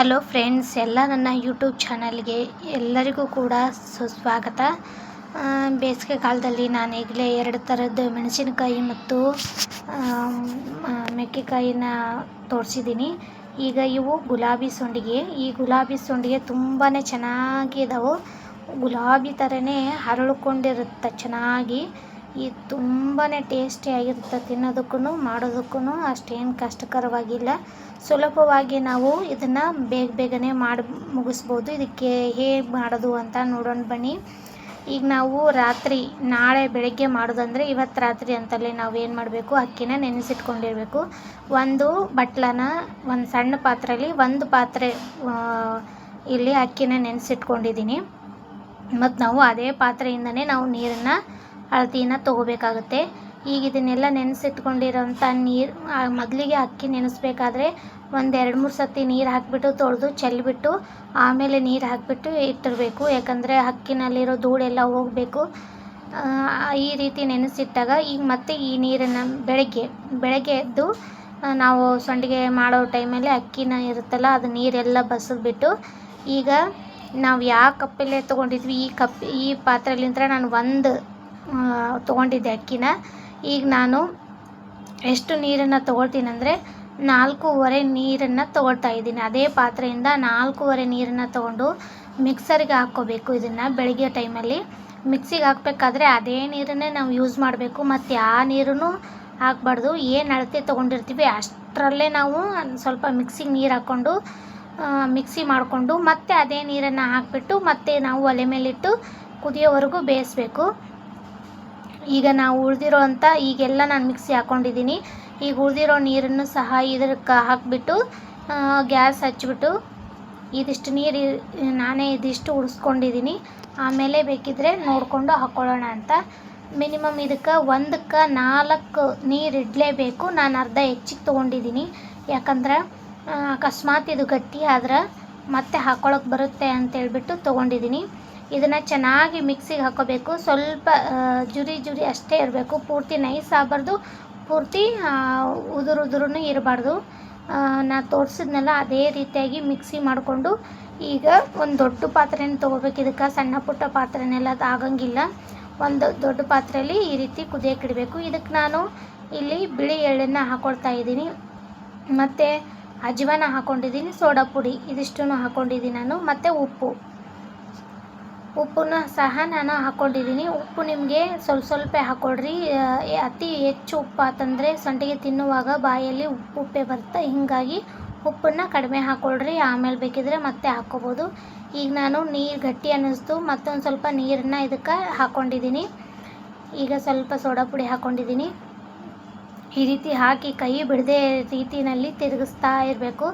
Hello friends, ಎಲ್ಲ ನನ್ನ YouTube ಚಾನಲ್ಗೆ ಎಲ್ಲರಿಗೂ ಕೂಡ ಸುಸ್ವಾಗತ. ಬೇಸಿಗೆ ಕಾಲದಲ್ಲಿ ನಾನು ಈಗಲೇ ಎರಡು ಥರದ ಮೆಣಸಿನಕಾಯಿ ಮತ್ತು ಮೆಕ್ಕೆಕಾಯಿನ ತೋರಿಸಿದ್ದೀನಿ. ಈಗ ಇವು ಗುಲಾಬಿ ಸೊಂಡಿಗೆ. ಈ ಗುಲಾಬಿ ಸೊಂಡಿಗೆ ತುಂಬಾ ಚೆನ್ನಾಗಿದ್ದಾವೆ ಗುಲಾಬಿ ಥರನೇ ಹರಳ್ಕೊಂಡಿರುತ್ತೆ ಚೆನ್ನಾಗಿ. ಇದು ತುಂಬಾ ಟೇಸ್ಟಿಯಾಗಿರುತ್ತೆ ತಿನ್ನೋದಕ್ಕೂ ಮಾಡೋದಕ್ಕೂ ಅಷ್ಟೇನು ಕಷ್ಟಕರವಾಗಿಲ್ಲ. ಸುಲಭವಾಗಿ ನಾವು ಇದನ್ನು ಬೇಗ ಬೇಗನೆ ಮಾಡಿ, ಮುಗಿಸ್ಬೋದು. ಇದಕ್ಕೆ ಹೇಗೆ ಮಾಡೋದು ಅಂತ ನೋಡೋಣ ಬನ್ನಿ. ಈಗ ನಾವು ರಾತ್ರಿ, ನಾಳೆ ಬೆಳಗ್ಗೆ ಮಾಡೋದಂದರೆ ಇವತ್ತು ರಾತ್ರಿ ಅಂತಲೇ ನಾವು ಏನು ಮಾಡಬೇಕು? ಅಕ್ಕಿನ ನೆನೆಸಿಟ್ಕೊಂಡಿರಬೇಕು. ಒಂದು ಬಟ್ಲನ, ಒಂದು ಸಣ್ಣ ಪಾತ್ರೆಯಲ್ಲಿ ಒಂದು ಪಾತ್ರೆ ಇಲ್ಲಿ ಅಕ್ಕಿನ ನೆನೆಸಿಟ್ಕೊಂಡಿದ್ದೀನಿ. ಮತ್ತು ನಾವು ಅದೇ ಪಾತ್ರೆಯಿಂದನೇ ನಾವು ನೀರನ್ನು ಅಳತೆಯನ್ನು ತೊಗೋಬೇಕಾಗುತ್ತೆ. ಈಗ ಇದನ್ನೆಲ್ಲ ನೆನೆಸಿಟ್ಕೊಂಡಿರೋಂಥ ನೀರು ಮೊದಲಿಗೆ ಅಕ್ಕಿ ನೆನೆಸ್ಬೇಕಾದ್ರೆ ಒಂದು ಎರಡು ಮೂರು ಸತಿ ನೀರು ಹಾಕಿಬಿಟ್ಟು ತೊಳೆದು ಚೆಲ್ಲಿಬಿಟ್ಟು ಆಮೇಲೆ ನೀರು ಹಾಕಿಬಿಟ್ಟು ಇಟ್ಟಿರಬೇಕು. ಯಾಕಂದರೆ ಅಕ್ಕಿನಲ್ಲಿರೋ ಧೂಳೆಲ್ಲ ಹೋಗಬೇಕು. ಈ ರೀತಿ ನೆನೆಸಿಟ್ಟಾಗ ಈಗ ಮತ್ತೆ ಈ ನೀರನ್ನು ಬೆಳಗ್ಗೆ ಬೆಳಗ್ಗೆ ಎದ್ದು ನಾವು ಸಂಡಿಗೆ ಮಾಡೋ ಟೈಮಲ್ಲಿ ಅಕ್ಕಿನ ಇರುತ್ತಲ್ಲ, ಅದು ನೀರೆಲ್ಲ ಬಸಿದ್ಬಿಟ್ಟು ಈಗ ನಾವು ಯಾವ ಕಪ್ಪಲ್ಲೇ ತೊಗೊಂಡಿದ್ವಿ, ಈ ಕಪ್, ಈ ಪಾತ್ರೆಲಿಂತ್ರ ನಾನು ಒಂದು ತೊಗೊಂಡಿದ್ದೆ ಅಕ್ಕಿನ. ಈಗ ನಾನು ಎಷ್ಟು ನೀರನ್ನು ತೊಗೊಳ್ತೀನಂದರೆ ನಾಲ್ಕೂವರೆ ನೀರನ್ನು ತೊಗೊಳ್ತಾ ಇದ್ದೀನಿ. ಅದೇ ಪಾತ್ರೆಯಿಂದ ನಾಲ್ಕೂವರೆ ನೀರನ್ನು ತೊಗೊಂಡು ಮಿಕ್ಸರ್ಗೆ ಹಾಕ್ಕೋಬೇಕು ಇದನ್ನು ಬೆಳಗ್ಗೆ ಟೈಮಲ್ಲಿ. ಮಿಕ್ಸಿಗೆ ಹಾಕ್ಬೇಕಾದ್ರೆ ಅದೇ ನೀರನ್ನೇ ನಾವು ಯೂಸ್ ಮಾಡಬೇಕು. ಮತ್ತು ಆ ನೀರನ್ನು ಹಾಕ್ಬಾರ್ದು. ಏನು ಅಳತೆ ತೊಗೊಂಡಿರ್ತೀವಿ ಅಷ್ಟರಲ್ಲೇ ನಾವು ಸ್ವಲ್ಪ ಮಿಕ್ಸಿಗೆ ನೀರು ಹಾಕ್ಕೊಂಡು ಮಿಕ್ಸಿ ಮಾಡಿಕೊಂಡು ಮತ್ತೆ ಅದೇ ನೀರನ್ನು ಹಾಕಿಬಿಟ್ಟು ಮತ್ತೆ ನಾವು ಒಲೆ ಮೇಲಿಟ್ಟು ಕುದಿಯೋವರೆಗೂ ಬೇಯಿಸ್ಬೇಕು. ಈಗ ನಾವು ಉಳಿದಿರೋ ಅಂತ ಈಗೆಲ್ಲ ನಾನು ಮಿಕ್ಸಿ ಹಾಕ್ಕೊಂಡಿದ್ದೀನಿ ಈಗ ಉಳಿದಿರೋ ನೀರನ್ನು ಸಹ ಇದಕ್ಕೆ ಹಾಕಿಬಿಟ್ಟು ಗ್ಯಾಸ್ ಹಚ್ಚಿಬಿಟ್ಟು ಇದಿಷ್ಟು ನೀರು ನಾನೇ ಇದಿಷ್ಟು ಉಳಿಸ್ಕೊಂಡಿದ್ದೀನಿ. ಆಮೇಲೆ ಬೇಕಿದ್ದರೆ ನೋಡಿಕೊಂಡು ಹಾಕ್ಕೊಳ್ಳೋಣ ಅಂತ. ಮಿನಿಮಮ್ ಇದಕ್ಕೆ ಒಂದಕ್ಕೆ ನಾಲ್ಕು ನೀರು ಇಡಲೇಬೇಕು. ನಾನು ಅರ್ಧ ಹೆಚ್ಚಿಗೆ ತೊಗೊಂಡಿದ್ದೀನಿ. ಯಾಕಂದ್ರೆ ಅಕಸ್ಮಾತ್ ಇದು ಗಟ್ಟಿ ಆದ್ರೆ ಮತ್ತೆ ಹಾಕೊಳಕ್ಕೆ ಬರುತ್ತೆ ಅಂತೇಳ್ಬಿಟ್ಟು ತೊಗೊಂಡಿದ್ದೀನಿ. ಇದನ್ನು ಚೆನ್ನಾಗಿ ಮಿಕ್ಸಿಗೆ ಹಾಕೋಬೇಕು. ಸ್ವಲ್ಪ ಜುರಿ ಜುರಿ ಅಷ್ಟೇ ಇರಬೇಕು. ಪೂರ್ತಿ ನೈಸ್ ಆಗಬಾರ್ದು. ಪೂರ್ತಿ ಉದುರು ಉದುರು ಇರಬಾರ್ದು. ನಾ ತೋರಿಸಿದ್ನಲ್ಲ, ಅದೇ ರೀತಿಯಾಗಿ ಮಿಕ್ಸಿ ಮಾಡಿಕೊಂಡು ಈಗ ಒಂದು ದೊಡ್ಡ ಪಾತ್ರೆನ ತೊಗೋಬೇಕು. ಇದಕ್ಕೆ ಸಣ್ಣ ಪುಟ್ಟ ಪಾತ್ರೆನೆಲ್ಲ ಅದು ಆಗಂಗಿಲ್ಲ. ಒಂದು ದೊಡ್ಡ ಪಾತ್ರೆಯಲ್ಲಿ ಈ ರೀತಿ ಕುದಿಯಕ್ಕೆ ಇಡಬೇಕು. ಇದಕ್ಕೆ ನಾನು ಇಲ್ಲಿ ಬಿಳಿ ಎಳ್ಳನ್ನು ಹಾಕ್ಕೊಳ್ತಾ ಇದ್ದೀನಿ. ಮತ್ತು ಅಜ್ವಾನ ಹಾಕ್ಕೊಂಡಿದ್ದೀನಿ ಸೋಡಾ ಪುಡಿ ಇದಿಷ್ಟೂ ಹಾಕ್ಕೊಂಡಿದ್ದೀನಿ ನಾನು. ಮತ್ತು ಉಪ್ಪು. ಉಪ್ಪನ್ನ ಸಹ ನಾನು ಹಾಕ್ಕೊಂಡಿದ್ದೀನಿ ಉಪ್ಪು ನಿಮಗೆ ಸ್ವಲ್ಪ ಸ್ವಲ್ಪ ಹಾಕ್ಕೊಳ್ರಿ ಅತಿ ಹೆಚ್ಚು ಉಪ್ಪು ಆತಂದರೆ ಸಂಡಿಗೆ ತಿನ್ನುವಾಗ ಬಾಯಲ್ಲಿ ಉಪ್ಪು ಉಪ್ಪೇ ಬರುತ್ತೆ. ಹೀಗಾಗಿ ಉಪ್ಪನ್ನು ಕಡಿಮೆ ಹಾಕ್ಕೊಳ್ರಿ ಆಮೇಲೆ ಬೇಕಿದ್ರೆ ಮತ್ತೆ ಹಾಕ್ಕೋಬೋದು ಈಗ ನಾನು ನೀರು ಗಟ್ಟಿ ಅನ್ನಿಸ್ತು. ಮತ್ತೊಂದು ಸ್ವಲ್ಪ ನೀರನ್ನು ಇದಕ್ಕೆ ಹಾಕ್ಕೊಂಡಿದ್ದೀನಿ ಈಗ ಸ್ವಲ್ಪ ಸೋಡಾ ಪುಡಿ ಹಾಕ್ಕೊಂಡಿದ್ದೀನಿ ಈ ರೀತಿ ಹಾಕಿ ಕೈ ಬಿಡದೆ ರೀತಿಯಲ್ಲಿ ತಿರುಗಿಸ್ತಾ ಇರಬೇಕು.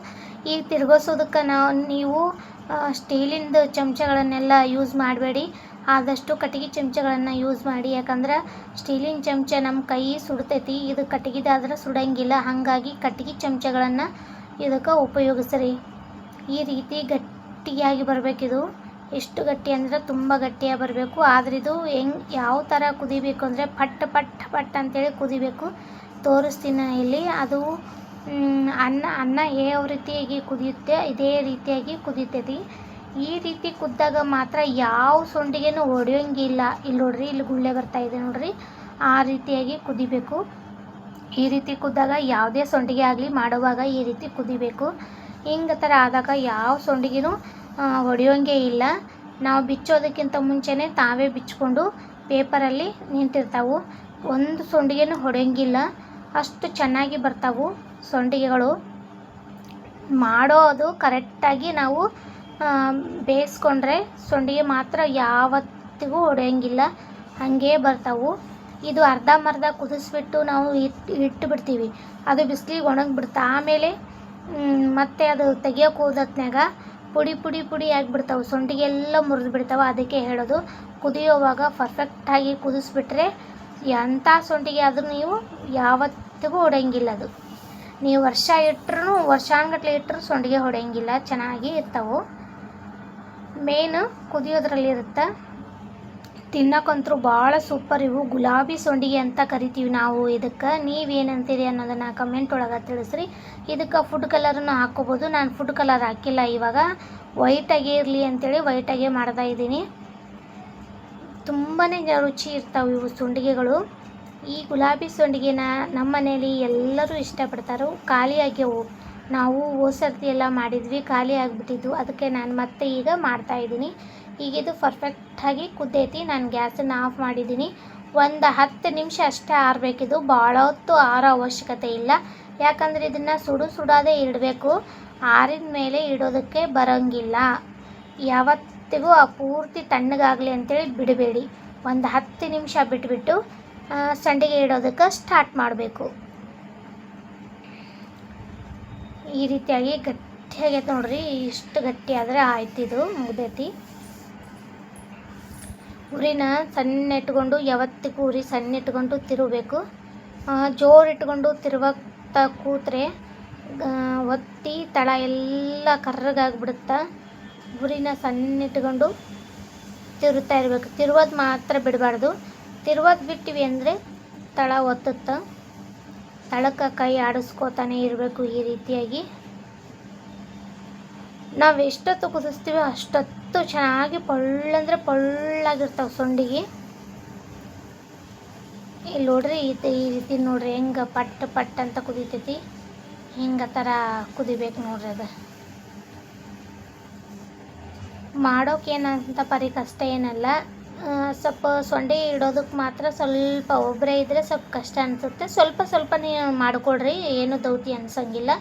ಈಗ ತಿರುಗಿಸೋದಕ್ಕೆ ನಾವು, ನೀವು ಸ್ಟೀಲಿಂದು ಚಮಚಗಳನ್ನೆಲ್ಲ ಯೂಸ್ ಮಾಡಬೇಡಿ. ಆದಷ್ಟು ಕಟ್ಟಿಗೆ ಚಮಚಗಳನ್ನು ಯೂಸ್ ಮಾಡಿ. ಯಾಕಂದ್ರೆ ಸ್ಟೀಲಿನ ಚಮಚ ನಮ್ಮ ಕೈ ಸುಡ್ತೈತಿ, ಇದು ಕಟ್ಟಿಗೆದಾದ್ರೆ ಸುಡಂಗಿಲ್ಲ. ಹಾಗಾಗಿ ಕಟ್ಟಿಗೆ ಚಮಚಗಳನ್ನು ಇದಕ್ಕೆ ಉಪಯೋಗಿಸ್ರಿ. ಈ ರೀತಿ ಗಟ್ಟಿಯಾಗಿ ಬರಬೇಕಿದು ಎಷ್ಟು ಗಟ್ಟಿ ಅಂದರೆ ತುಂಬ ಗಟ್ಟಿಯಾಗಿ ಬರಬೇಕು. ಆದ್ರೆ ಇದು ಹೆಂಗ್, ಯಾವ ಥರ ಕುದಿಬೇಕು ಅಂದರೆ ಪಟ್ ಪಟ್ ಪಟ್ ಅಂತೇಳಿ ಕುದಿಬೇಕು. ತೋರಿಸ್ತೀನಿ ಇಲ್ಲಿ. ಅದು ಅನ್ನ ಅನ್ನ ಯಾವ ರೀತಿಯಾಗಿ ಕುದಿಯುತ್ತೆ, ಇದೇ ರೀತಿಯಾಗಿ ಕುದೀತೈತಿ. ಈ ರೀತಿ ಕುದ್ದಾಗ ಮಾತ್ರ ಯಾವ ಸೊಂಡಿಗೆನೂ ಒಡೆಯೋಂಗಿಲ್ಲ. ಇಲ್ಲಿ ನೋಡ್ರಿ ಇಲ್ಲಿ ಗುಳ್ಳೆ ಬರ್ತಾ ಇದೆ ನೋಡ್ರಿ. ಆ ರೀತಿಯಾಗಿ ಕುದಿಬೇಕು. ಈ ರೀತಿ ಕುದ್ದಾಗ ಯಾವುದೇ ಸೊಂಡಿಗೆ ಆಗಲಿ ಮಾಡುವಾಗ ಈ ರೀತಿ ಕುದಿಬೇಕು. ಹಿಂಗೆ ಥರ ಆದಾಗ ಯಾವ ಸೊಂಡಿಗೆನೂ ಹೊಡೆಯೋಂಗೆ ಇಲ್ಲ. ನಾವು ಬಿಚ್ಚೋದಕ್ಕಿಂತ ಮುಂಚೆನೇ ತಾವೇ ಬಿಚ್ಕೊಂಡು ಪೇಪರಲ್ಲಿ ನಿಂತಿರ್ತಾವೆ. ಒಂದು ಸೊಂಡಿಗೆನೂ ಹೊಡೆಯೋಂಗಿಲ್ಲ. ಅಷ್ಟು ಚೆನ್ನಾಗಿ ಬರ್ತಾವು. ಸೊಂಡಿಗೆಗಳು ಮಾಡೋದು ಕರೆಕ್ಟಾಗಿ ನಾವು ಬೇಯಿಸ್ಕೊಂಡ್ರೆ ಸೊಂಡಿಗೆ ಮಾತ್ರ ಯಾವತ್ತಿಗೂ ಹೊಡೆಯೋಂಗಿಲ್ಲ. ಹಾಗೇ ಬರ್ತಾವು. ಇದು ಅರ್ಧಂಬರ್ಧ ಕುದಿಸ್ಬಿಟ್ಟು ನಾವು ಇಟ್ಟು ಇಟ್ಟು ಬಿಡ್ತೀವಿ ಅದು ಬಿಸಿಲಿಗೆ ಒಣಗಿಬಿಡ್ತು ಆಮೇಲೆ ಮತ್ತೆ ಅದು ತೆಗಿಯೋಕೆ ಹೋದತ್ನಾಗ ಪುಡಿ ಪುಡಿ ಪುಡಿ ಆಗಿಬಿಡ್ತಾವೆ. ಸೊಂಡಿಗೆ ಎಲ್ಲ ಮುರಿದು ಬಿಡ್ತಾವೆ ಅದಕ್ಕೆ ಹೇಳೋದು, ಕುದಿಯೋವಾಗ ಪರ್ಫೆಕ್ಟಾಗಿ ಕುದಿಸ್ಬಿಟ್ರೆ ಎಂಥ ಸೊಂಡಿಗೆ ಆದರೂ ನೀವು ಯಾವತ್ತಿಗೂ ಹೊಡೆಯಂಗಿಲ್ಲ ಅದು. ನೀವು ವರ್ಷ ಇಟ್ಟರು ವರ್ಷಾನ್ಗಟ್ಲೆ ಇಟ್ಟರು ಸೊಂಡಿಗೆ ಹೊಡೆಯಂಗಿಲ್ಲ, ಚೆನ್ನಾಗಿ ಇರ್ತವೆ. ಮೇನ್ ಕುದಿಯೋದ್ರಲ್ಲಿರುತ್ತೆ. ಇರುತ್ತೆ ತಿನ್ನಕ್ಕಂತೂ ಭಾಳ ಸೂಪರ್ ಇವು. ಗುಲಾಬಿ ಸೊಂಡಿಗೆ ಅಂತ ಕರಿತೀವಿ ನಾವು ಇದಕ್ಕೆ. ನೀವೇನಂತೀರಿ ಅನ್ನೋದನ್ನು ಕಮೆಂಟ್ ಒಳಗೆ ತಿಳಿಸ್ರಿ. ಇದಕ್ಕೆ ಫುಡ್ ಕಲರನ್ನು ಹಾಕ್ಕೋಬೋದು ನಾನು ಫುಡ್ ಕಲರ್ ಹಾಕಿಲ್ಲ ಇವಾಗ. ವೈಟಾಗೆ ಇರಲಿ ಅಂತೇಳಿ ವೈಟಾಗೆ ಮಾಡ್ತಾ ಇದ್ದೀನಿ. ತುಂಬಾ ರುಚಿ ಇರ್ತಾವೆ ಇವು ಸಂಡಿಗೆಗಳು. ಈ ಗುಲಾಬಿ ಸಂಡಿಗೆನ ನಮ್ಮ ಮನೇಲಿ ಎಲ್ಲರೂ ಇಷ್ಟಪಡ್ತಾರೆ ಖಾಲಿ ಆಗ್ಯವು ನಾವು ಸರ್ತಿ ಎಲ್ಲ ಮಾಡಿದ್ವಿ, ಖಾಲಿ ಆಗಿಬಿಟ್ಟಿದ್ವು ಅದಕ್ಕೆ ನಾನು ಮತ್ತೆ ಈಗ ಮಾಡ್ತಾಯಿದ್ದೀನಿ ಈಗ ಇದು ಪರ್ಫೆಕ್ಟಾಗಿ ಕುದ್ದೈತಿ. ನಾನು ಗ್ಯಾಸನ್ನು ಆಫ್ ಮಾಡಿದ್ದೀನಿ. ಒಂದು ಹತ್ತು ನಿಮಿಷ ಅಷ್ಟೇ ಆರಬೇಕಿದು. ಭಾಳ ಹೊತ್ತು ಆರೋ ಅವಶ್ಯಕತೆ ಇಲ್ಲ. ಯಾಕಂದರೆ ಇದನ್ನು ಸುಡು ಸುಡೋದೇ ಇಡಬೇಕು. ಆರಿದ ಮೇಲೆ ಇಡೋದಕ್ಕೆ ಬರೋಂಗಿಲ್ಲ. ಯಾವತ್ತಿಗೂ ಆ ಪೂರ್ತಿ ತಣ್ಣಗಾಗಲಿ ಅಂತೇಳಿ ಬಿಡಬೇಡಿ. ಒಂದು ಹತ್ತು ನಿಮಿಷ ಬಿಟ್ಬಿಟ್ಟು ಸಂಡಿಗೆ ಇಡೋದಕ್ಕೆ ಸ್ಟಾರ್ಟ್ ಮಾಡಬೇಕು. ಈ ರೀತಿಯಾಗಿ ಗಟ್ಟಿಯಾಗೈತೆ ನೋಡ್ರಿ, ಇಷ್ಟು ಗಟ್ಟಿ ಆದರೆ ಆಯ್ತು ಇದು ಮುಗ್ದೈತಿ. ಉರಿನ ಸಣ್ಣ ಇಟ್ಕೊಂಡು ಯಾವತ್ತಿಗೂ ಉರಿ ಸಣ್ಣ ಇಟ್ಕೊಂಡು ತಿರುಗಬೇಕು. ಜೋರು ಇಟ್ಕೊಂಡು ತಿರುವಾಗ್ತಾ ಕೂತ್ರೆ ಒತ್ತಿ ತಳ ಎಲ್ಲ ಕರ್ರಗಾಗ್ಬಿಡುತ್ತಾ. ಉರಿನ ಸಣ್ಣ ಇಟ್ಕೊಂಡು ತಿರುತ್ತಾ ಇರಬೇಕು. ತಿರುಗೋದು ಮಾತ್ರ ಬಿಡಬಾರ್ದು. ತಿರುಗೋದು ಬಿಟ್ಟಿವಿ ಅಂದರೆ ತಳ ಒತ್ತುತ್ತ. ತಳಕ್ಕೆ ಕೈ ಆಡಿಸ್ಕೋತಾನೆ ಇರಬೇಕು ಈ ರೀತಿಯಾಗಿ. ನಾವು ಎಷ್ಟೊತ್ತು ಕುದಿಸ್ತೀವೋ ಅಷ್ಟೊತ್ತು ಚೆನ್ನಾಗಿ ಪೊಳ್ಳಂದ್ರೆ ಪಳ್ಳಾಗಿರ್ತಾವೆ ಸೊಂಡಿಗೆ. ಇಲ್ಲಿ ನೋಡ್ರಿ ಈ ರೀತಿ ನೋಡ್ರಿ ಹೆಂಗೆ ಪಟ್ ಪಟ್ ಅಂತ ಕುದಿತೈತಿ. ಹಿಂಗೆ ಥರ ಕುದಿಬೇಕು ನೋಡ್ರಿ ಅದು. ಮಾಡೋಕೇನಂತ ಪರಿ ಕಷ್ಟ ಏನಲ್ಲ. ಸ್ವಲ್ಪ ಸೊಂಡೆ ಇಡೋದಕ್ಕೆ ಮಾತ್ರ ಸ್ವಲ್ಪ ಒಬ್ಬರೇ ಇದ್ದರೆ ಸ್ವಲ್ಪ ಕಷ್ಟ ಅನಿಸುತ್ತೆ. ಸ್ವಲ್ಪ ಸ್ವಲ್ಪ ನೀವು ಮಾಡಿಕೊಡ್ರಿ, ಏನು ದೌತಿ ಅನ್ಸಂಗಿಲ್ಲ.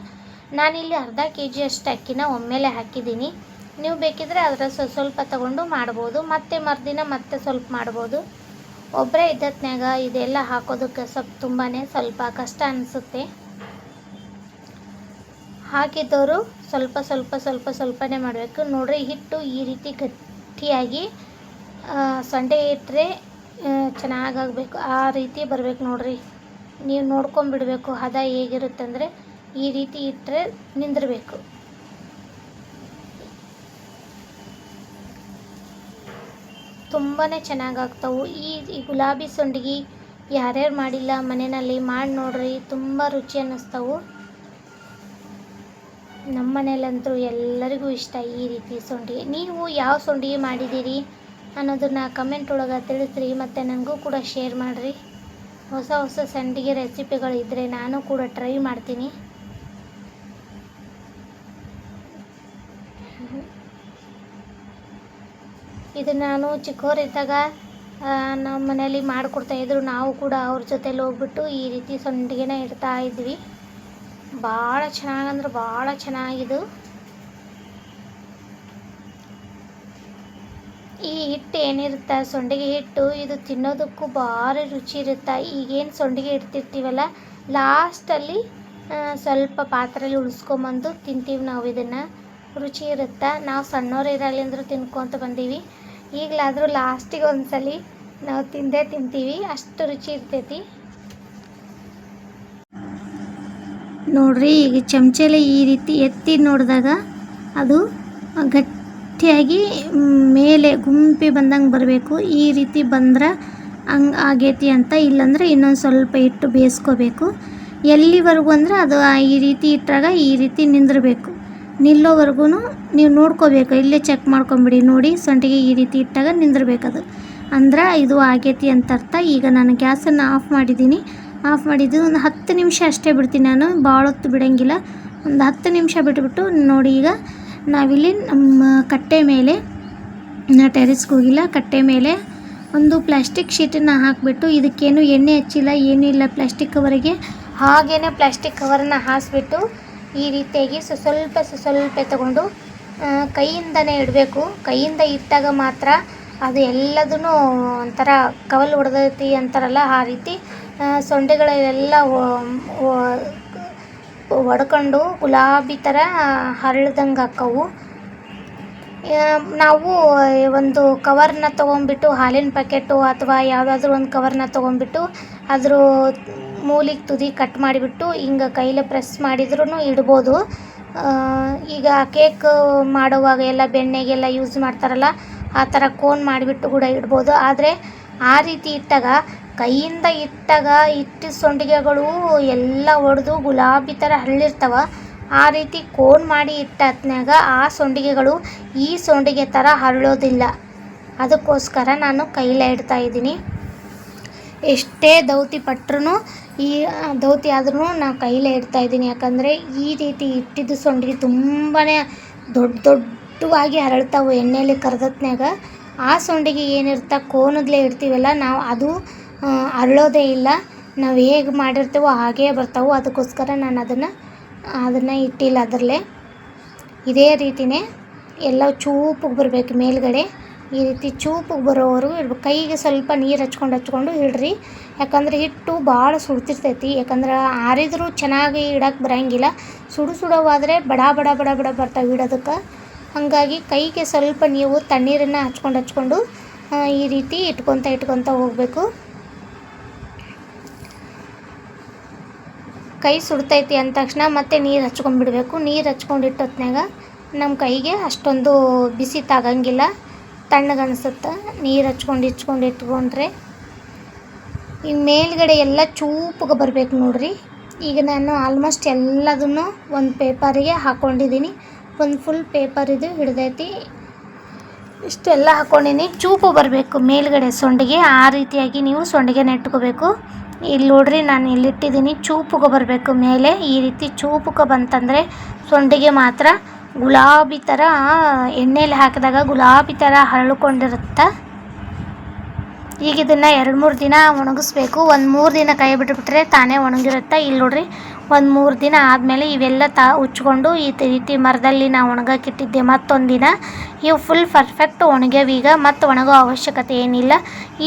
ನಾನಿಲ್ಲಿ ಅರ್ಧ ಕೆ ಜಿ ಅಷ್ಟು ಅಕ್ಕಿನ ಒಮ್ಮೆಲೆ ಹಾಕಿದ್ದೀನಿ. ನೀವು ಬೇಕಿದ್ರೆ ಅದರ ಸ್ವ- ಸ್ವಲ್ಪ ತಗೊಂಡು ಮಾಡ್ಬೋದು. ಮತ್ತೆ ಮರುದಿನ ಮತ್ತೆ ಸ್ವಲ್ಪ ಮಾಡ್ಬೋದು. ಒಬ್ಬರೇ ಇದ್ದತ್ನಾಗ ಇದೆಲ್ಲ ಹಾಕೋದಕ್ಕೆ ಸ್ವಲ್ಪ ತುಂಬಾ ಸ್ವಲ್ಪ ಕಷ್ಟ ಅನಿಸುತ್ತೆ. ಹಾಕಿದ್ದವರು ಸ್ವಲ್ಪ ಸ್ವಲ್ಪ ಸ್ವಲ್ಪ ಸ್ವಲ್ಪನೇ ಮಾಡಬೇಕು. ನೋಡ್ರಿ, ಹಿಟ್ಟು ಈ ರೀತಿ ಗಟ್ಟಿಯಾಗಿ ಸಂಡೆ ಇಟ್ಟರೆ ಚೆನ್ನಾಗಾಗಬೇಕು. ಆ ರೀತಿ ಬರಬೇಕು ನೋಡಿರಿ. ನೀವು ನೋಡ್ಕೊಂಬಿಡಬೇಕು ಹದ ಹೇಗಿರುತ್ತೆ ಅಂದರೆ ಈ ರೀತಿ ಇಟ್ಟರೆ ನಿಂದಿರಬೇಕು. ತುಂಬಾ ಚೆನ್ನಾಗಾಗ್ತವು. ಈ ಈ ಗುಲಾಬಿ ಸಂಡಿಗೆ ಯಾರ್ಯಾರು ಮಾಡಿಲ್ಲ ಮನೆಯಲ್ಲಿ ಮಾಡಿ ನೋಡ್ರಿ, ತುಂಬ ರುಚಿ ಅನ್ನಿಸ್ತವೆ. ನಮ್ಮ ಮನೇಲಂತೂ ಎಲ್ಲರಿಗೂ ಇಷ್ಟ ಈ ರೀತಿ ಸಂಡಿಗೆ. ನೀವು ಯಾವ ಸಂಡಿಗೆ ಮಾಡಿದ್ದೀರಿ? ಅನ್ನೋದನ್ನ ಕಮೆಂಟ್ ಒಳಗೆ ತಿಳಿಸ್ರಿ, ಮತ್ತು ನನಗೂ ಕೂಡ ಶೇರ್ ಮಾಡಿರಿ. ಹೊಸ ಹೊಸ ಸಂಡಿಗೆ ರೆಸಿಪಿಗಳಿದ್ದರೆ ನಾನು ಕೂಡ ಟ್ರೈ ಮಾಡ್ತೀನಿ. ಇದು ನಾನು ಚಿಕ್ಕವರಿದ್ದಾಗ ನಮ್ಮ ಮನೇಲಿ ಮಾಡಿಕೊಡ್ತಾಯಿದ್ರು ನಾವು ಕೂಡ ಅವ್ರ ಜೊತೆಲಿ ಹೋಗ್ಬಿಟ್ಟು ಈ ರೀತಿ ಸಂಡಿಗೆನ ಇಡ್ತಾ ಇದ್ವಿ. ಭಾಳ ಚೆನ್ನಾಗಂದ್ರೆ ಭಾಳ ಚೆನ್ನಾಗಿದು ಈ ಹಿಟ್ಟು ಏನಿರುತ್ತೆ? ಸೊಂಡಿಗೆ ಹಿಟ್ಟು, ಇದು ತಿನ್ನೋದಕ್ಕೂ ಭಾರಿ ರುಚಿ ಇರುತ್ತೆ. ಈಗೇನು ಸೊಂಡಿಗೆ ಇಡ್ತಿರ್ತೀವಲ್ಲ ಲಾಸ್ಟಲ್ಲಿ ಸ್ವಲ್ಪ ಪಾತ್ರೆಯಲ್ಲಿ ಉಳಿಸ್ಕೊಂಬಂದು ತಿಂತೀವಿ ನಾವು ಇದನ್ನು. ರುಚಿ ಇರುತ್ತೆ. ನಾವು ಸಣ್ಣವ್ರು ಇರಲಿಂದ್ರೂ ತಿನ್ಕೊತ ಬಂದೀವಿ. ಈಗಲಾದರೂ ಲಾಸ್ಟಿಗೆ ಒಂದ್ಸಲಿ ನಾವು ತಿಂದೇ ತಿಂತೀವಿ. ಅಷ್ಟು ರುಚಿ ಇರ್ತೈತಿ. ನೋಡ್ರಿ, ಈಗ ಚಮಚಲೆ ಈ ರೀತಿ ಎತ್ತಿ ನೋಡಿದಾಗ ಅದು ಗಟ್ಟಿಯಾಗಿ ಮೇಲೆ ಗುಂಪಿ ಬಂದಂಗೆ ಬರಬೇಕು. ಈ ರೀತಿ ಬಂದ್ರೆ ಹಂಗೆ ಆಗೈತಿ ಅಂತ ಇಲ್ಲಾಂದ್ರೆ ಇನ್ನೊಂದು ಸ್ವಲ್ಪ ಇಟ್ಟು ಬೇಯಿಸ್ಕೋಬೇಕು. ಎಲ್ಲಿವರೆಗೂ ಅಂದ್ರೆ ಅದು ಈ ರೀತಿ ಇಟ್ಟಾಗ ಈ ರೀತಿ ನಿಂದಿರಬೇಕು. ನಿಲ್ಲೋವರೆಗೂ ನೀವು ನೋಡ್ಕೋಬೇಕು. ಇಲ್ಲೇ ಚೆಕ್ ಮಾಡ್ಕೊಂಬಿಡಿ. ನೋಡಿ ಸೊಂಟಿಗೆ ಈ ರೀತಿ ಇಟ್ಟಾಗ ನಿಂದಿರಬೇಕದು ಅಂದ್ರೆ ಇದು ಆಗೈತಿ ಅಂತ ಅರ್ಥ. ಈಗ ನಾನು ಗ್ಯಾಸನ್ನು ಆಫ್ ಮಾಡಿದ್ದೀನಿ. ಆಫ್ ಮಾಡಿದ್ದು ಒಂದು ಹತ್ತು ನಿಮಿಷ ಅಷ್ಟೇ ಬಿಡ್ತೀನಿ ನಾನು. ಭಾಳ ಹೊತ್ತು ಬಿಡೋಂಗಿಲ್ಲ. ಒಂದು ಹತ್ತು ನಿಮಿಷ ಬಿಟ್ಬಿಟ್ಟು ನೋಡಿ ಈಗ ನಾವಿಲ್ಲಿ ನಮ್ಮ ಕಟ್ಟೆ ಮೇಲೆ ನಾ ಟೆರೆಸ್ಗೆ ಹೋಗಿಲ್ಲ, ಕಟ್ಟೆ ಮೇಲೆ ಒಂದು ಪ್ಲಾಸ್ಟಿಕ್ ಶೀಟನ್ನು ಹಾಕಿಬಿಟ್ಟು ಇದಕ್ಕೇನು ಎಣ್ಣೆ ಹಚ್ಚಿಲ್ಲ, ಏನೂ ಇಲ್ಲ ಪ್ಲಾಸ್ಟಿಕ್ ಕವರಿಗೆ ಹಾಗೇ ಪ್ಲಾಸ್ಟಿಕ್ ಕವರನ್ನ ಹಾಸಿಬಿಟ್ಟು ಈ ರೀತಿಯಾಗಿ ಸ್ವಲ್ಪ ಸ್ವಲ್ಪ ತಗೊಂಡು ಕೈಯಿಂದನೇ ಇಡಬೇಕು. ಕೈಯಿಂದ ಇಟ್ಟಾಗ ಮಾತ್ರ ಅದು ಎಲ್ಲದೂ ಒಂಥರ ಕವಲ್ ಹೊಡೆದೈತಿ ಅಂತಾರಲ್ಲ ಆ ರೀತಿ ಸೊಂಡೆಗಳೆಲ್ಲ ಒಡ್ಕೊಂಡು ಗುಲಾಬಿ ಥರ ಹರಳ್ದಂಗೆ ಆಕ್ಕವು ನಾವು ಒಂದು ಕವರ್ನ ತೊಗೊಂಬಿಟ್ಟು ಹಾಲಿನ ಪ್ಯಾಕೆಟು ಅಥವಾ ಯಾವುದಾದ್ರೂ ಒಂದು ಕವರ್ನ ತೊಗೊಂಬಿಟ್ಟು ಅದ್ರ ಮೂಲಿಗೆ ತುದಿ ಕಟ್ ಮಾಡಿಬಿಟ್ಟು ಹಿಂಗೆ ಕೈಲಿ ಪ್ರೆಸ್ ಮಾಡಿದ್ರೂ ಇಡ್ಬೋದು. ಈಗ ಕೇಕ್ ಮಾಡುವಾಗ ಎಲ್ಲ ಬೆಣ್ಣೆಗೆಲ್ಲ ಯೂಸ್ ಮಾಡ್ತಾರಲ್ಲ, ಆ ಥರ ಕೋನ್ ಮಾಡಿಬಿಟ್ಟು ಕೂಡ ಇಡ್ಬೋದು. ಆದರೆ ಆ ರೀತಿ ಇಟ್ಟಾಗ ಕೈಯಿಂದ ಇಟ್ಟಾಗ ಇಟ್ಟು ಸೊಂಡಿಗೆಗಳು ಎಲ್ಲ ಒಡೆದು ಗುಲಾಬಿ ಥರ ಹರಳಿರ್ತಾವ. ಆ ರೀತಿ ಕೋನ್ ಮಾಡಿ ಇಟ್ಟ ಹೊತ್ನ್ಯಾಗ ಆ ಸೊಂಡಿಗೆಗಳು ಈ ಸೊಂಡಿಗೆ ಥರ ಹರಳೋದಿಲ್ಲ. ಅದಕ್ಕೋಸ್ಕರ ನಾನು ಕೈಲೇ ಇಡ್ತಾ ಇದ್ದೀನಿ. ಎಷ್ಟೇ ದೌತಿ ಪಟ್ರೂ ಈ ದೌತಿ ಆದ್ರೂ ನಾನು ಕೈಲೇ ಇಡ್ತಾ ಇದ್ದೀನಿ. ಯಾಕಂದರೆ ಈ ರೀತಿ ಇಟ್ಟಿದ್ದು ಸೊಂಡಿಗೆ ತುಂಬಾ ದೊಡ್ಡ ದೊಡ್ಡವಾಗಿ ಹರಳ್ತಾವೆ ಎಣ್ಣೆಯಲ್ಲಿ ಕರೆದತ್ನಾಗ ಆ ಸೊಂಡಿಗೆ ಏನಿರ್ತಾ ಕೋನದ್ಲೇ ಇಡ್ತೀವಲ್ಲ ನಾವು ಅದು ಅರಳೋದೇ ಇಲ್ಲ. ನಾವು ಹೇಗೆ ಮಾಡಿರ್ತೀವೋ ಹಾಗೇ ಬರ್ತಾವೆ. ಅದಕ್ಕೋಸ್ಕರ ನಾನು ಅದನ್ನು ಅದನ್ನು ಇಟ್ಟಿಲ್ಲ ಅದರಲ್ಲೇ. ಇದೇ ರೀತಿಯೇ ಎಲ್ಲ ಚೂಪಿಗೆ ಬರಬೇಕು ಮೇಲ್ಗಡೆ. ಈ ರೀತಿ ಚೂಪಿಗೆ ಬರೋವರು ಇಡ್ಬೇಕು ಕೈಗೆ ಸ್ವಲ್ಪ ನೀರು ಹಚ್ಕೊಂಡು ಹಚ್ಕೊಂಡು ಇಡ್ರಿ ಯಾಕಂದ್ರೆ ಹಿಟ್ಟು ಭಾಳ ಸುಡ್ತಿರ್ತೈತಿ. ಯಾಕಂದ್ರೆ ಆರಿದ್ರೂ ಚೆನ್ನಾಗಿ ಇಡಕ್ಕೆ ಬರೋಂಗಿಲ್ಲ. ಸುಡು ಸುಡೋವಾದರೆ ಬಡ ಬಡ ಬಡ ಬಡ ಬರ್ತಾವೆ ಇಡೋದಕ್ಕೆ. ಹಾಗಾಗಿ ಕೈಗೆ ಸ್ವಲ್ಪ ನೀವು ತಣ್ಣೀರನ್ನು ಹಚ್ಕೊಂಡು ಹಚ್ಕೊಂಡು ಈ ರೀತಿ ಇಟ್ಕೊತ ಇಟ್ಕೊತ ಹೋಗಬೇಕು. ಕೈ ಸುಡ್ತೈತಿ ಅಂದ ತಕ್ಷಣ ಮತ್ತೆ ನೀರು ಹಚ್ಕೊಂಡ್ಬಿಡ್ಬೇಕು ನೀರು ಹಚ್ಕೊಂಡು ಇಟ್ಟೊತ್ನಾಗ ನಮ್ಮ ಕೈಗೆ ಅಷ್ಟೊಂದು ಬಿಸಿ ತಾಗಂಗಿಲ್ಲ. ತಣ್ಣಗನ್ಸುತ್ತೆ ನೀರು ಹಚ್ಕೊಂಡು ಇಚ್ಕೊಂಡು ಇಟ್ಕೊಂಡ್ರೆ ಈ ಮೇಲ್ಗಡೆ ಎಲ್ಲ ಚೂಪಗೆ ಬರಬೇಕು ನೋಡ್ರಿ. ಈಗ ನಾನು ಆಲ್ಮೋಸ್ಟ್ ಎಲ್ಲದನ್ನು ಒಂದು ಪೇಪರಿಗೆ ಹಾಕ್ಕೊಂಡಿದ್ದೀನಿ ಒಂದು ಫುಲ್ ಪೇಪರ್ ಇದು ಹಿಡ್ದೈತಿ. ಇಷ್ಟೆಲ್ಲ ಹಾಕ್ಕೊಂಡಿನಿ ಚೂಪು ಬರಬೇಕು ಮೇಲ್ಗಡೆ ಸೊಂಡಿಗೆ. ಆ ರೀತಿಯಾಗಿ ನೀವು ಸೊಂಡಿಗೆ ನೆಟ್ಕೋಬೇಕು ಇಲ್ಲಿ ನೋಡ್ರಿ ನಾನು ಇಲ್ಲಿಟ್ಟಿದ್ದೀನಿ ಚೂಪುಗೆ ಬರಬೇಕು ಮೇಲೆ. ಈ ರೀತಿ ಚೂಪುಗೆ ಬಂತಂದರೆ ಸೊಂಡಿಗೆ ಮಾತ್ರ ಗುಲಾಬಿ ಥರ ಎಣ್ಣೆಯಲ್ಲಿ ಹಾಕಿದಾಗ ಗುಲಾಬಿ ಥರ ಹರಳ್ಕೊಂಡಿರುತ್ತೆ. ಈಗ ಇದನ್ನು ಎರಡು ಮೂರು ದಿನ ಒಣಗಿಸ್ಬೇಕು. ಒಂದು ಮೂರು ದಿನ ಕೈ ಬಿಟ್ಬಿಟ್ರೆ ತಾನೇ ಒಣಗಿರುತ್ತೆ. ಇಲ್ಲಿ ನೋಡ್ರಿ, ಒಂದು ಮೂರು ದಿನ ಆದಮೇಲೆ ಇವೆಲ್ಲ ತಾ ಉಚ್ಕೊಂಡು ಈ ರೀತಿ ಮರದಲ್ಲಿ ನಾವು ಒಣಗಾಕಿಟ್ಟಿದ್ದೆ ಮತ್ತೊಂದು ದಿನ, ಇವು ಫುಲ್ ಪರ್ಫೆಕ್ಟ್ ಒಣಗ್ಯಾವ ಈಗ, ಮತ್ತು ಒಣಗೋ ಅವಶ್ಯಕತೆ ಏನಿಲ್ಲ.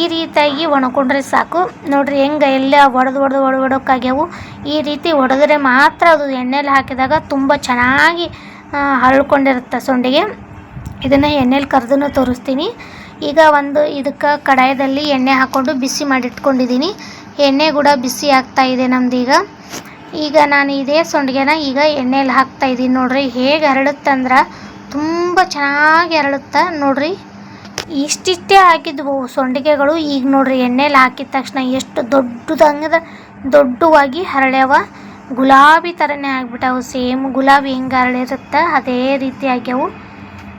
ಈ ರೀತಿಯಾಗಿ ಒಣಕೊಂಡ್ರೆ ಸಾಕು. ನೋಡ್ರಿ, ಹೆಂಗೆ ಎಲ್ಲ ಒಡೆದು ಒಡೆದು ಒಡ ಒಡೋಕ್ಕಾಗ್ಯಾವು ಈ ರೀತಿ ಒಡೆದ್ರೆ ಮಾತ್ರ ಅದು ಎಣ್ಣೆಲಿ ಹಾಕಿದಾಗ ತುಂಬ ಚೆನ್ನಾಗಿ ಹರಳ್ಕೊಂಡಿರುತ್ತೆ ಸೊಂಡಿಗೆ. ಇದನ್ನು ಎಣ್ಣೆಲಿ ಕರೆದೂ ತೋರಿಸ್ತೀನಿ. ಈಗ ಒಂದು ಇದಕ್ಕೆ ಕಡಾಯದಲ್ಲಿ ಎಣ್ಣೆ ಹಾಕ್ಕೊಂಡು ಬಿಸಿ ಮಾಡಿಟ್ಕೊಂಡಿದ್ದೀನಿ ಎಣ್ಣೆ ಕೂಡ ಬಿಸಿ ಆಗ್ತಾ ಇದೆ ನಮ್ದೀಗ ಈಗ. ನಾನು ಇದೇ ಸೊಂಡಿಗೆನ ಈಗ ಎಣ್ಣೆಲಿ ಹಾಕ್ತಾ ಇದ್ದೀನಿ ನೋಡ್ರಿ. ಹೇಗೆ ಹರಡುತ್ತಂದ್ರೆ ತುಂಬ ಚೆನ್ನಾಗಿ ಹರಳುತ್ತೆ ನೋಡ್ರಿ. ಇಷ್ಟಿಷ್ಟೇ ಹಾಕಿದ್ವು ಸೊಂಡಿಗೆಗಳು. ಈಗ ನೋಡ್ರಿ ಎಣ್ಣೆಲಿ ಹಾಕಿದ ತಕ್ಷಣ ಎಷ್ಟು ದೊಡ್ಡದಂಗದ ದೊಡ್ಡವಾಗಿ ಹರಳ್ಯಾವ ಗುಲಾಬಿ ಥರನೇ ಆಗ್ಬಿಟ್ಟವು. ಸೇಮ್ ಗುಲಾಬಿ ಹೆಂಗೆ ಹರಳಿರುತ್ತೆ ಅದೇ ರೀತಿ ಆಗ್ಯಾವು.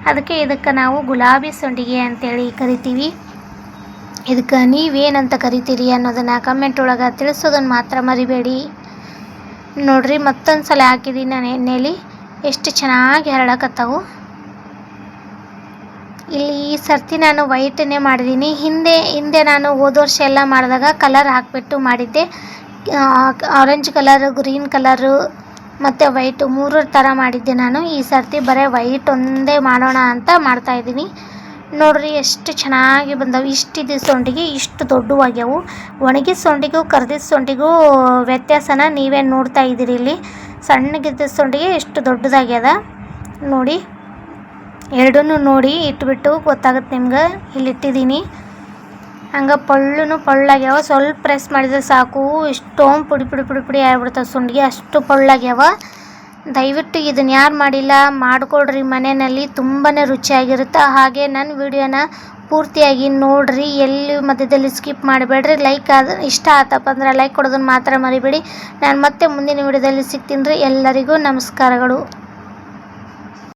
ಅದಕ್ಕೆ ಇದಕ್ಕೆ ನಾವು ಗುಲಾಬಿ ಸಂಡಿಗೆ ಅಂತೇಳಿ ಕರಿತೀವಿ. ಇದಕ್ಕೆ ನೀವೇನಂತ ಕರಿತೀರಿ ಅನ್ನೋದನ್ನು ಕಮೆಂಟ್ ಒಳಗೆ ತಿಳಿಸೋದನ್ನು ಮಾತ್ರ ಮರಿಬೇಡಿ. ನೋಡ್ರಿ ಮತ್ತೊಂದು ಸಲ ಹಾಕಿದ್ದೀನಿ ನಾನು ಎಣ್ಣೆಯಲ್ಲಿ ಎಷ್ಟು ಚೆನ್ನಾಗಿ ಹರಳಕತ್ತವು. ಇಲ್ಲಿ ಈ ಸರ್ತಿ ನಾನು ವೈಟನ್ನೇ ಮಾಡಿದ್ದೀನಿ ಹಿಂದೆ ಹಿಂದೆ ನಾನು ಹೋದ ವರ್ಷ ಎಲ್ಲ ಮಾಡಿದಾಗ ಕಲರ್ ಹಾಕಿಬಿಟ್ಟು ಮಾಡಿದ್ದೆ. ಆರೆಂಜ್ ಕಲರ್ ಗ್ರೀನ್ ಕಲರು ಮತ್ತು ವೈಟು ಮೂರು ಥರ ಮಾಡಿದ್ದೆ ನಾನು. ಈ ಸರ್ತಿ ಬರೀ ವೈಟ್ ಒಂದೇ ಮಾಡೋಣ ಅಂತ ಮಾಡ್ತಾಯಿದ್ದೀನಿ ನೋಡ್ರಿ ಎಷ್ಟು ಚೆನ್ನಾಗಿ ಬಂದವು. ಇಷ್ಟಿದ್ದು ಸೊಂಡಿಗೆ ಇಷ್ಟು ದೊಡ್ಡವಾಗ್ಯವು. ಒಣಗಿದ ಸೊಂಡಿಗೂ ಕರ್ದಿದ ಸೊಂಡಿಗೂ ವ್ಯತ್ಯಾಸನ ನೀವೇ ನೋಡ್ತಾ ಇದ್ದೀರಿ ಇಲ್ಲಿ. ಸಣ್ಣಗಿದ್ದ ಸೊಂಡಿಗೆ ಎಷ್ಟು ದೊಡ್ಡದಾಗ್ಯದ. ನೋಡಿ ಎರಡೂ ನೋಡಿ ಇಟ್ಬಿಟ್ಟು ಗೊತ್ತಾಗುತ್ತೆ ನಿಮ್ಗೆ. ಇಲ್ಲಿ ಇಟ್ಟಿದ್ದೀನಿ ಹಂಗೆ ಪೊಳ್ಳುನು ಪೊಳ್ಳಾಗ್ಯಾವ. ಸ್ವಲ್ಪ ಪ್ರೆಸ್ ಮಾಡಿದ್ರೆ ಸಾಕು. ಇಷ್ಟೊಂದು ಪುಡಿ ಪುಡಿ ಪುಡಿ ಪುಡಿ ಆಗ್ಬಿಡ್ತಾವೆ ಸುಂಡಿಗೆ. ಅಷ್ಟು ಪೊಳ್ಳಾಗ್ಯಾವ. ದಯವಿಟ್ಟು ಇದನ್ನು ಯಾರು ಮಾಡಿಲ್ಲ? ಮಾಡಿಕೊಡ್ರಿ ಮನೆಯಲ್ಲಿ ತುಂಬಾ ರುಚಿಯಾಗಿರುತ್ತೆ. ಹಾಗೆ ನನ್ನ ವಿಡಿಯೋನ ಪೂರ್ತಿಯಾಗಿ ನೋಡಿರಿ. ಎಲ್ಲಿ ಮಧ್ಯದಲ್ಲಿ ಸ್ಕಿಪ್ ಮಾಡಬೇಡ್ರಿ. ಲೈಕ್ ಆದ ಇಷ್ಟ ಆತಪ್ಪ ಅಂದ್ರೆ ಲೈಕ್ ಕೊಡೋದನ್ನು ಮಾತ್ರ ಮರಿಬೇಡಿ. ನಾನು ಮತ್ತೆ ಮುಂದಿನ ವಿಡಿಯೋದಲ್ಲಿ ಸಿಗ್ತೀನಿ ರೀ. ಎಲ್ಲರಿಗೂ ನಮಸ್ಕಾರಗಳು.